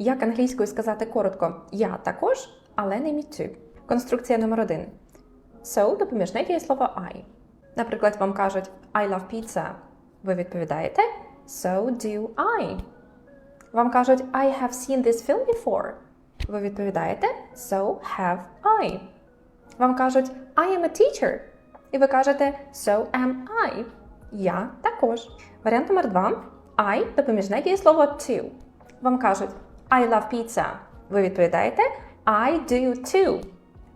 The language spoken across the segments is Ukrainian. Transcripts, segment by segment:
Як англійською сказати коротко я також, але не me too. Конструкція номер один. So допоміжне дієслово I. Наприклад, вам кажуть I love pizza. Ви відповідаєте So do I. Вам кажуть I have seen this film before. Ви відповідаєте So have I. Вам кажуть I am a teacher. І ви кажете So am I. Я також. Варіант номер два. I допоміжне дієслово to. Вам кажуть I love pizza. Ви відповідаєте I do too.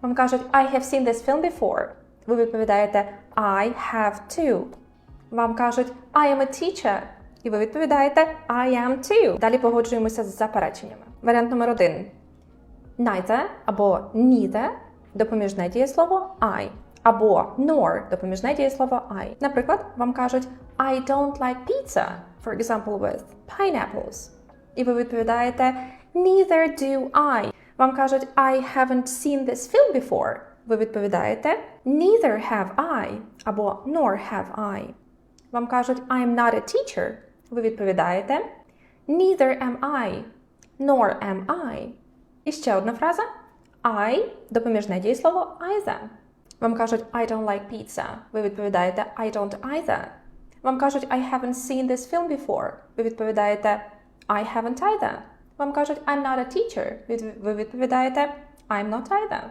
Вам кажуть I have seen this film before. Ви відповідаєте I have too. Вам кажуть I am a teacher. І ви відповідаєте I am too. Далі погоджуємося з запереченнями. Варіант номер один. Neither або neither допоміжне дієслово I. Або nor допоміжне дієслово I. Наприклад, вам кажуть I don't like pizza, for example, with pineapples. І ви відповідаєте Neither do I. Вам кажуть I haven't seen this film before. Ви відповідаєте Neither have I або nor have I. Вам кажуть I'm not a teacher. Ви відповідаєте Neither am I, nor am I. І ще одна фраза I допоміжне дієслово either. Вам кажуть I don't like pizza. Ви відповідаєте I don't either. Вам кажуть I haven't seen this film before. Ви відповідаєте I haven't either. Вам кажуть I'm not a teacher. Ви відповідаєте I'm not either.